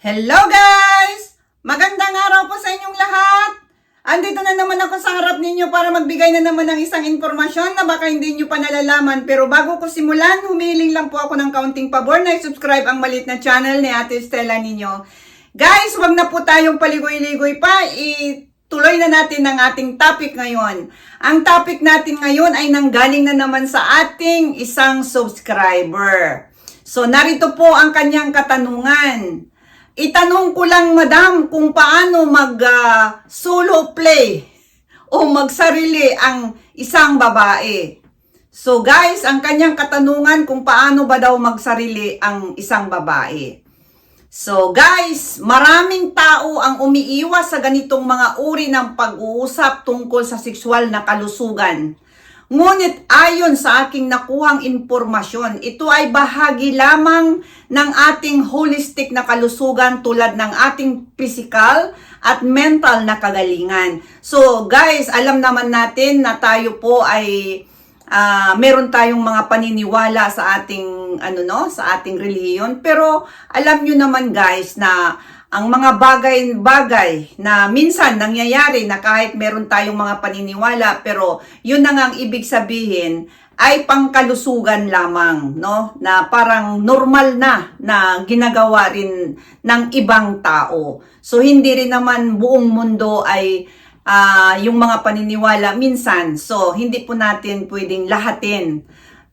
Hello guys! Magandang araw po sa inyong lahat! Andito na naman ako sa harap ninyo para magbigay na naman ng isang informasyon na baka hindi nyo pa nalalaman. Pero bago ko simulan, humiling lang po ako ng kaunting pabor na i-subscribe ang malit na channel ni Ate Stella ninyo. Guys, wag na po tayong paligoy-ligoy pa. Ituloy na natin ang ating topic ngayon. Ang topic natin ngayon ay nanggaling na naman sa ating isang subscriber. So, narito po ang kanyang katanungan. Itanong ko lang, madam, kung paano mag ah, play o magsarili ang isang babae. So guys, ang kanyang katanungan kung paano ba daw magsarili ang isang babae. So guys, maraming tao ang umiiwas sa ganitong mga uri ng pag-uusap tungkol sa sexual na kalusugan. Ngunit ayon sa aking nakuhang impormasyon, ito ay bahagi lamang ng ating holistic na kalusugan tulad ng ating physical at mental na kagalingan. So guys, alam naman natin na tayo po ay ah, meron tayong mga paniniwala sa ating ano no, sa ating relihiyon, pero alam nyo naman guys na ang mga bagay-bagay na minsan nangyayari na kahit meron tayong mga paniniwala pero yun na nga ang ibig sabihin ay pangkalusugan lamang no na parang normal na na ginagawa rin ng ibang tao. So hindi rin naman buong mundo ay ah, yung mga paniniwala minsan. So hindi po natin pwedeng lahatin.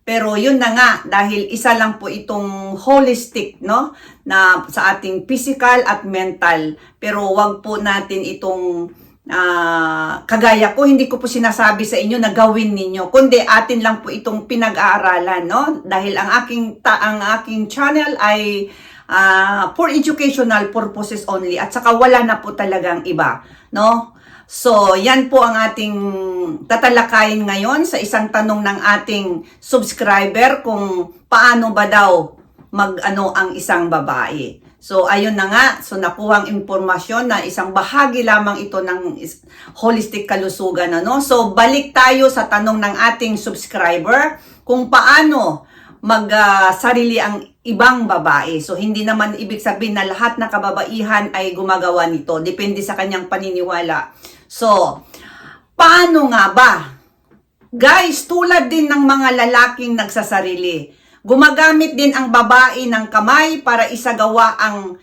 Pero yun na nga, dahil isa lang po itong holistic, no? Na sa ating physical at mental. Pero wag po natin itong ah, kagaya ko, hindi ko po sinasabi sa inyo na gawin ninyo. Kundi atin lang po itong pinag-aaralan, no? Dahil ang aking, ta- ang aking channel ay ah, for educational purposes only. At saka wala na po talagang iba, no? So, yan po ang ating tatalakayin ngayon sa isang tanong ng ating subscriber kung paano ba daw mag-ano ang isang babae. So, ayun na nga. So, nakuhang impormasyon na isang bahagi lamang ito ng is- holistic kalusugan. Ano? So, balik tayo sa tanong ng ating subscriber kung paano mag-sarili ang ibang babae. So, hindi naman ibig sabihin na lahat na kababaihan ay gumagawa nito. Depende sa kanyang paniniwala. So, paano nga ba? Guys, tulad din ng mga lalaking nagsasarili, gumagamit din ang babae ng kamay para isagawa ang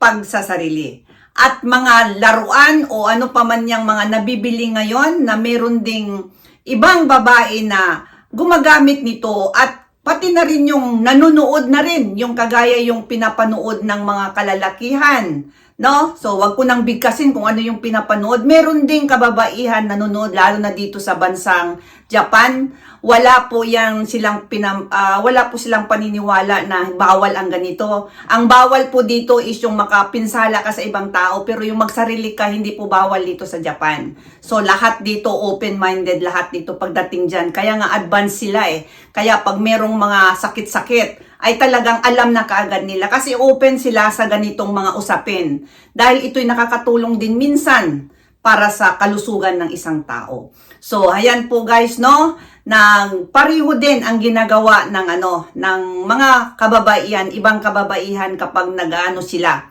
pagsasarili. At mga laruan o ano pa man yung mga nabibili ngayon na meron ding ibang babae na gumagamit nito at pati na rin yung nanonood na rin, yung kagaya yung pinapanood ng mga kalalakihan. No? So, wag ko nang bigkasin kung ano yung pinapanood. Meron ding kababaihan nanonood, lalo na dito sa bansang Japan. Wala po yang silang pinam, ah, wala po silang paniniwala na bawal ang ganito. Ang bawal po dito is yung makapinsala ka sa ibang tao, pero yung magsarili ka, hindi po bawal dito sa Japan. So, lahat dito open-minded, lahat dito pagdating dyan. Kaya nga advance sila eh. Kaya pag merong mga sakit-sakit, ay talagang alam na kaagad nila kasi open sila sa ganitong mga usapin. Dahil ito'y nakakatulong din minsan para sa kalusugan ng isang tao. So, ayan po guys, no? Nang pariho din ang ginagawa ng ano, ng mga kababaihan, ibang kababaihan kapag nagaano sila.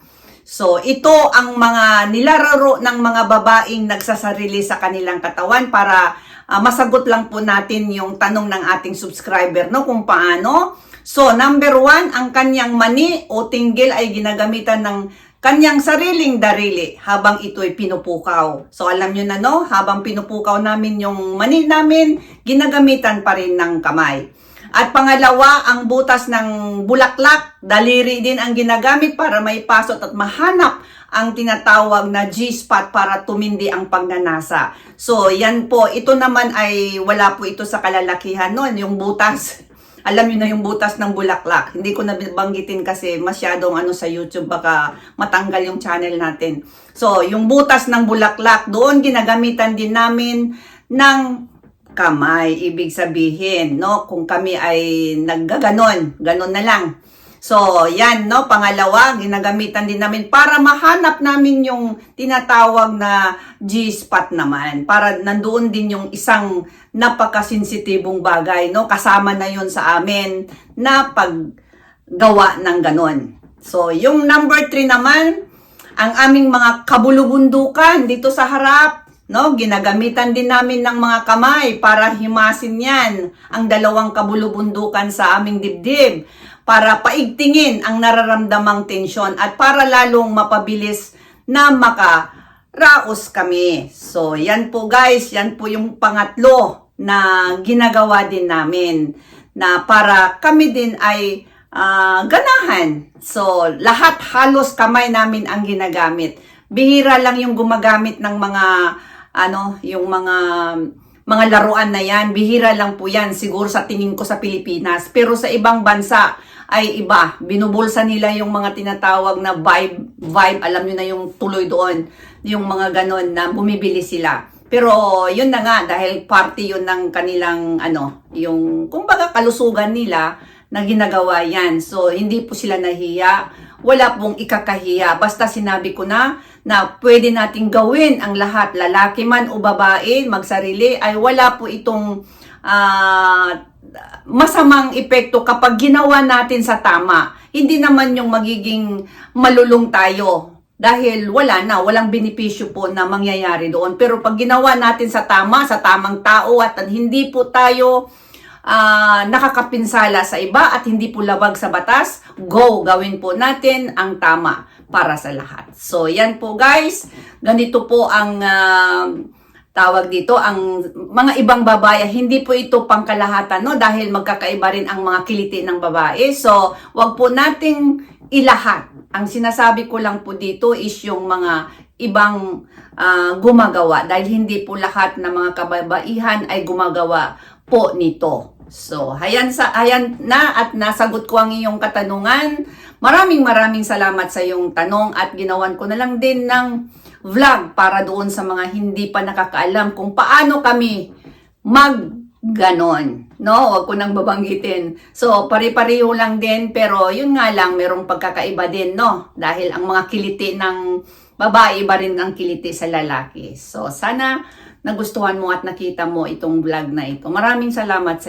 So, ito ang mga nilararo ng mga babaeng nagsasarili sa kanilang katawan para ah, masagot lang po natin yung tanong ng ating subscriber, no? Kung paano. So, number one, ang kanyang mani o tinggil ay ginagamitan ng kanyang sariling darili habang ito'y pinupukaw. So, alam nyo na, no? Habang pinupukaw namin yung mani namin, ginagamitan pa rin ng kamay. At pangalawa, ang butas ng bulaklak, daliri din ang ginagamit para maipasot at mahanap ang tinatawag na G-spot para tumindi ang pagnanasa. So, yan po. Ito naman ay wala po ito sa kalalakihan noon, yung butas. Alam niyo na yung butas ng bulaklak. Hindi ko nabanggitin kasi masyadong ano sa YouTube baka matanggal yung channel natin. So, yung butas ng bulaklak, doon ginagamitan din namin ng kamay. Ibig sabihin, no, kung kami ay naggaganon, ganon na lang. So, yan, no, pangalawa, ginagamitan din namin para mahanap namin yung tinatawag na G-spot naman. Para nandoon din yung isang napakasensitibong bagay, no, kasama na yon sa amin na paggawa ng ganon. So, yung number 3 naman, ang aming mga kabulubundukan dito sa harap. No, ginagamitan din namin ng mga kamay para himasin yan ang dalawang kabulubundukan sa aming dibdib para paigtingin ang nararamdamang tensyon at para lalong mapabilis na makaraos kami. So, yan po guys, yan po yung pangatlo na ginagawa din namin na para kami din ay ah, ganahan. So, lahat halos kamay namin ang ginagamit. Bihira lang yung gumagamit ng mga ano, yung mga mga laruan na yan. Bihira lang po yan siguro sa tingin ko sa Pilipinas. Pero sa ibang bansa ay iba. Binubulsa nila yung mga tinatawag na vibe, vibe, alam nyo na yung tuloy doon, yung mga ganon na bumibili sila. Pero yun na nga dahil party yun ng kanilang ano, yung kumbaga kalusugan nila na ginagawa yan. So hindi po sila nahiya, wala pong ikakahiya. Basta sinabi ko na na pwede nating gawin ang lahat, lalaki man o babae, magsarili ay wala po itong ah, masamang epekto kapag ginawa natin sa tama. Hindi naman yung magiging malulung tayo dahil wala na, walang benepisyo po na mangyayari doon. Pero pag ginawa natin sa tama, sa tamang tao at hindi po tayo ah, nakakapinsala sa iba at hindi po labag sa batas, go, gawin po natin ang tama para sa lahat. So, yan po guys. Ganito po ang ah, tawag dito, ang mga ibang babae, hindi po ito pangkalahatan, no? Dahil magkakaiba rin ang mga kiliti ng babae. So, wag po nating ilahat. Ang sinasabi ko lang po dito is yung mga ibang ah, gumagawa. Dahil hindi po lahat ng mga kababaihan ay gumagawa po nito. So, hayan, sa, hayan na at nasagot ko ang iyong katanungan. Maraming maraming salamat sa iyong tanong at ginawan ko na lang din ng vlog para doon sa mga hindi pa nakakaalam kung paano kami mag ganon. No, wag ko nang babanggitin. So, pare-pareho lang din pero yun nga lang merong pagkakaiba din, no? Dahil ang mga kiliti ng babae iba rin ang kiliti sa lalaki. So, sana nagustuhan mo at nakita mo itong vlog na ito. Maraming salamat sa